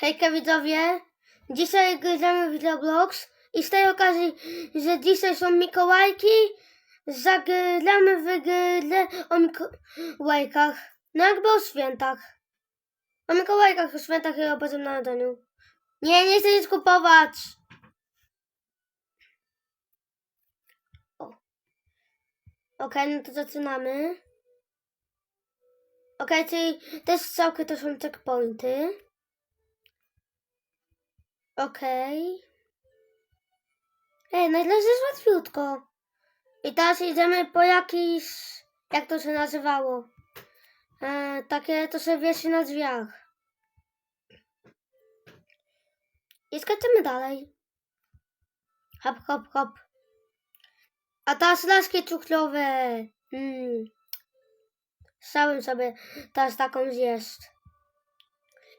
Hejka widzowie, dzisiaj gramy w Roblox i z tej okazji, że dzisiaj są Mikołajki, zagramy w grę o Mikołajkach, no jakby o świętach. O Mikołajkach, o świętach i o Bożym Narodzeniu. Nie, nie chcę nic kupować. Okej, no to zaczynamy. Okej, czyli te strzałki to są checkpointy. Okej. Ej, no ile jest łatwiutko. I teraz idziemy po jakiś... Jak to się nazywało? E, takie to się wiesi na drzwiach. I skaczemy dalej. Hop, hop, hop. A teraz laski cukrowe. Hmm. Chciałbym sobie teraz taką zjeść.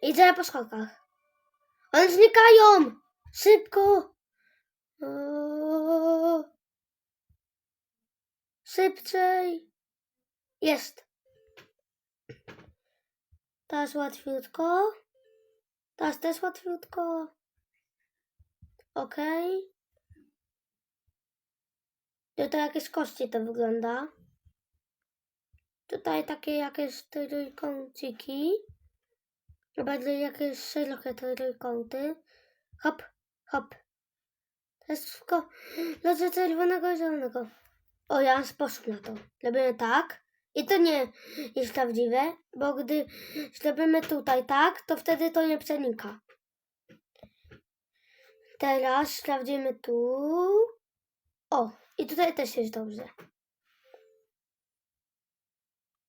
Idę po schodkach. One znikają! Szybko! Szybciej! Jest. Teraz łatwiutko. Teraz też łatwiutko. Okej. Okay. To jakieś kości to wygląda. Tutaj takie jakieś trójkąciki. Bardziej jakieś szerokie trójkąty. Hop, hop. To jest wszystko do czerwonego i zielonego. O, ja sposób na to. Robimy tak. I to nie jest prawdziwe, bo gdy zrobimy tutaj tak, to wtedy to nie przenika. Teraz sprawdzimy tu. O, i tutaj też jest dobrze.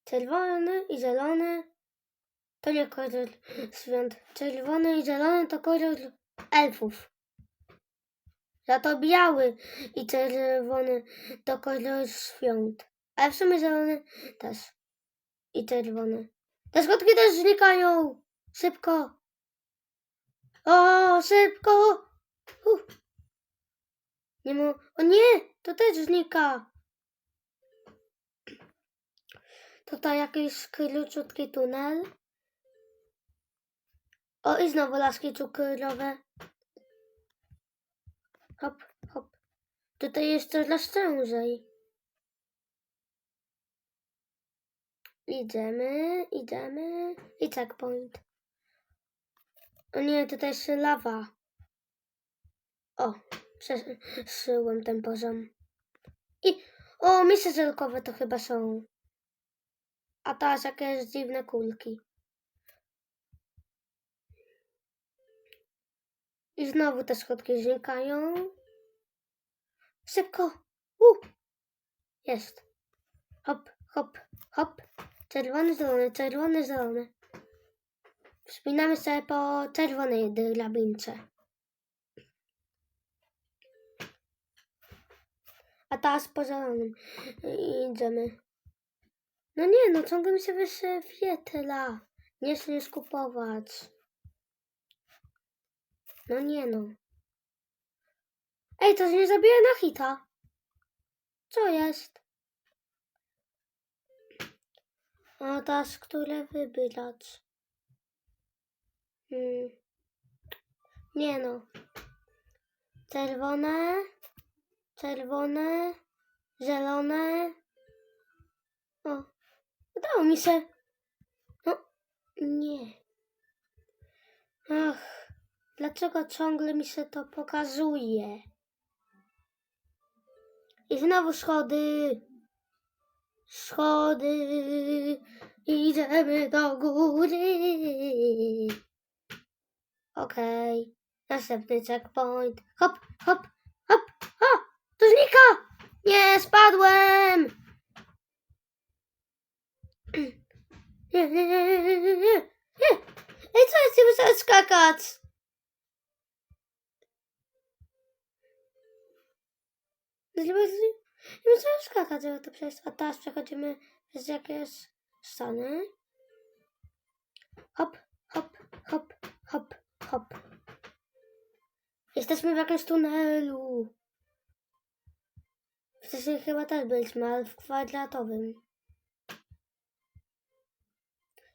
Czerwony i zielony to nie kolor świąt. Czerwony i zielony to kolor elfów. Za to biały i czerwony to kolor świąt. Ale w sumie zielony też. I czerwony. Te skutki też znikają. Szybko. O, szybko. Nie mo... O nie, to też znika. Tutaj jakiś króciutki tunel. O, i znowu laski cukrowe. Hop, hop. Tutaj jeszcze dla szczężej. Idziemy, idziemy. I checkpoint. O nie, tutaj jeszcze lawa. O, przeszyłem ten poziom. I, o, misy żelkowe to chyba są. A teraz jakieś dziwne kulki. I znowu te schodki znikają. Szybko! U! Jest. Hop, hop, hop. Czerwony, zielony, czerwony, zielony. Wspinamy sobie po czerwonej drabince. A teraz po zielonym idziemy. No nie, no ciągle mi się wyświetla. Nie chcę nie skupować. No nie no. Ej, to nie zabije na hita. Co jest? O, teraz które wybierać? Hmm. Nie no. Czerwone, czerwone, zielone. O, udało mi się. No, nie. Ach. Dlaczego ciągle mi się to pokazuje? I znowu schody. Schody. Idziemy do góry. Okej. Okay. Następny checkpoint. Hop, hop, hop. O! To znika! Nie, spadłem! Nie, nie, nie, nie, nie. Ej, co jest? Nie muszę skakać. Nie musimy skakać, żeby to przejść. A teraz przechodzimy przez jakieś stany. Hop, hop, hop, hop, hop. Jesteśmy w jakimś tunelu. Wcześniej chyba też byliśmy, ale w kwadratowym.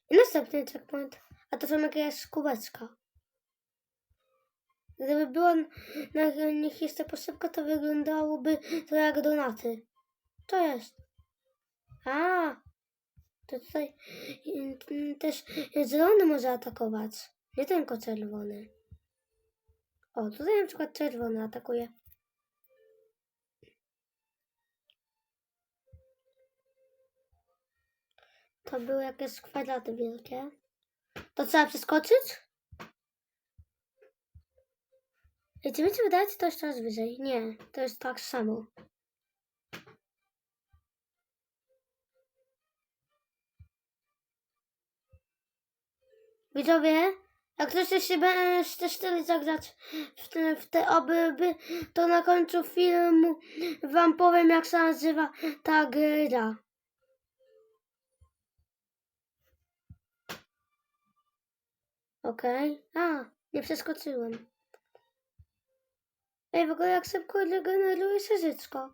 I następny checkpoint. A to są jakieś kubeczka. Gdyby była na nich jeszcze posypka, to wyglądałoby to jak donaty. To jest. A, to tutaj y, też zielony może atakować. Nie tylko czerwony. O, tutaj na przykład czerwony atakuje. To były jakieś kwadraty wielkie. To trzeba przeskoczyć? Czy mi się wydaje, to jest coraz wyżej? Nie, to jest tak samo. Widzowie, jak ktoś be- chce szczerze zagrać w te, w te oby, by, to na końcu filmu wam powiem, jak się nazywa ta gra. Okej. A, nie przeskoczyłem. Ej, w ogóle jak szybko regeneruje się żyćko.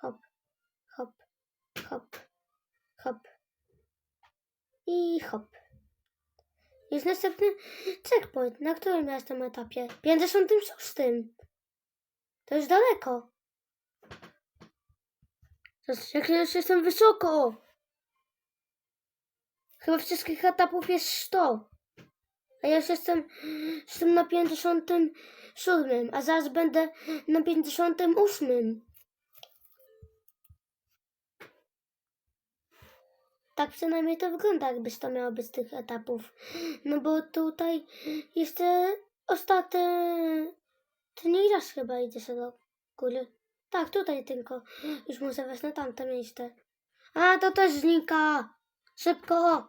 Hop, hop, hop, hop. I hop. Jest następny checkpoint. Na którym ja jestem etapie? 56. To już daleko. Jak ja już jestem wysoko. Chyba wszystkich etapów jest 100. A ja jestem, jestem na 57, a zaraz będę na 58. Tak przynajmniej to wygląda, jakbyś to miało być z tych etapów. No bo tutaj jeszcze ostatni raz chyba idzie się do góry. Tak, tutaj tylko. Już muszę wejść na tamte miejsce. A, to też znika. Szybko.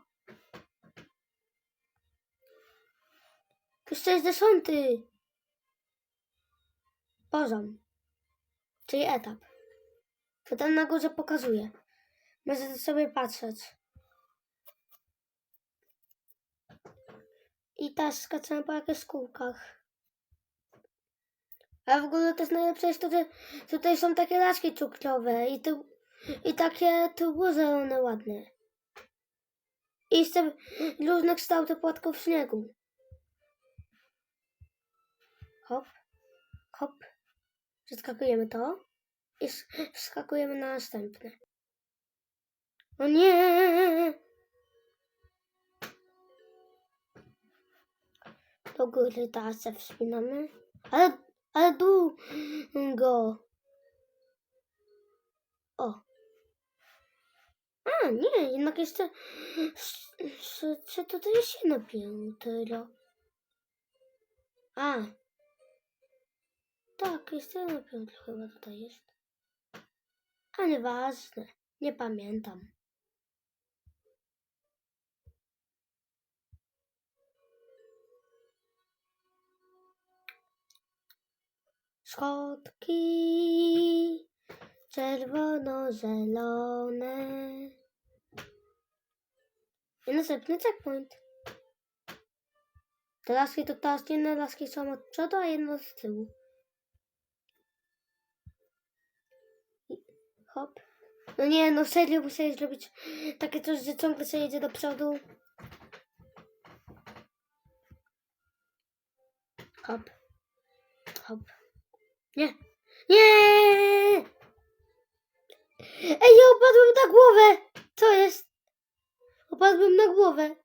60. Poziom. Czyli etap. To ten na górze pokazuje. Możecie sobie patrzeć. I teraz skaczemy po jakichś kółkach. A w ogóle jest najlepsze jest to, że tutaj są takie laski cukrowe i, tu, i takie tubuzy one ładne. I jeszcze różne kształty płatków śniegu. Hop, hop. Przeskakujemy to i sk- wskakujemy na następne. O nie! Do góry teraz się wspinamy. Ale, ale długo. O. A, nie, jednak jeszcze czy tutaj jest jedno piętro. A. Tak, jedno piętro chyba tutaj jest. A nieważne, nie pamiętam. Schodki czerwono-zielone. I następny checkpoint. Te laski to teraz inne laski są od przodu, a jedno z tyłu. Hop. No nie, no serio musieli zrobić takie coś, że ciągle się jedzie do przodu. Hop. Hop. Nie. Nie! Ej, ja upadłem na głowę! Co jest? Upadłem na głowę.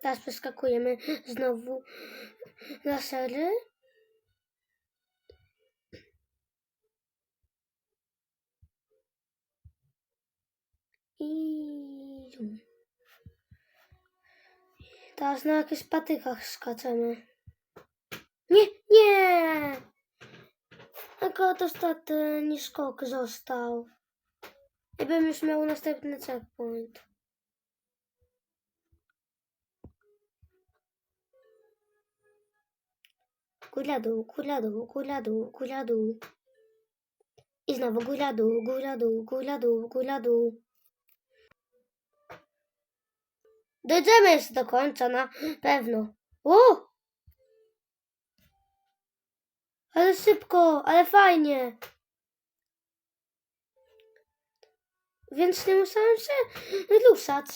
Teraz przeskakujemy znowu lasery. I... zum. Teraz na jakichś patykach skaczemy. Nie, nie! To ostatni skok został. I bym już miał następny checkpoint. Góra dół, góra dół, góra dół, góra dół. I znowu góra dół, góra dół, góra dół, góra dół. Dojdziemy jeszcze do końca, na pewno. O! Ale szybko, ale fajnie. więc nie musiałem się ruszać.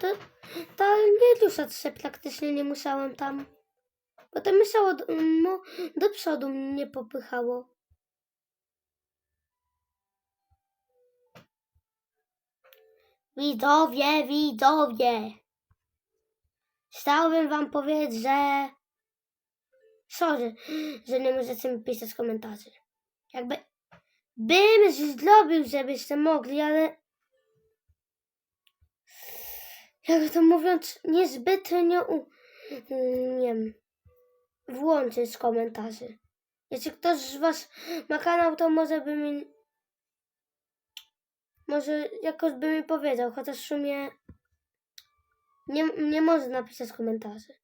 To, to nie ruszać się praktycznie nie musiałem tam. Bo to musiało do, przodu mnie popychało. Widzowie, widzowie. Chciałbym wam powiedzieć, że sorry, że nie możecie mi pisać komentarzy. Jakby bym zrobił, żebyście mogli, ale jakby to mówiąc, niezbytnio nie wiem, włączyć komentarzy. Jeśli ktoś z was ma kanał, to może by mi może jakoś by mi powiedział, chociaż w sumie nie, nie może napisać komentarzy.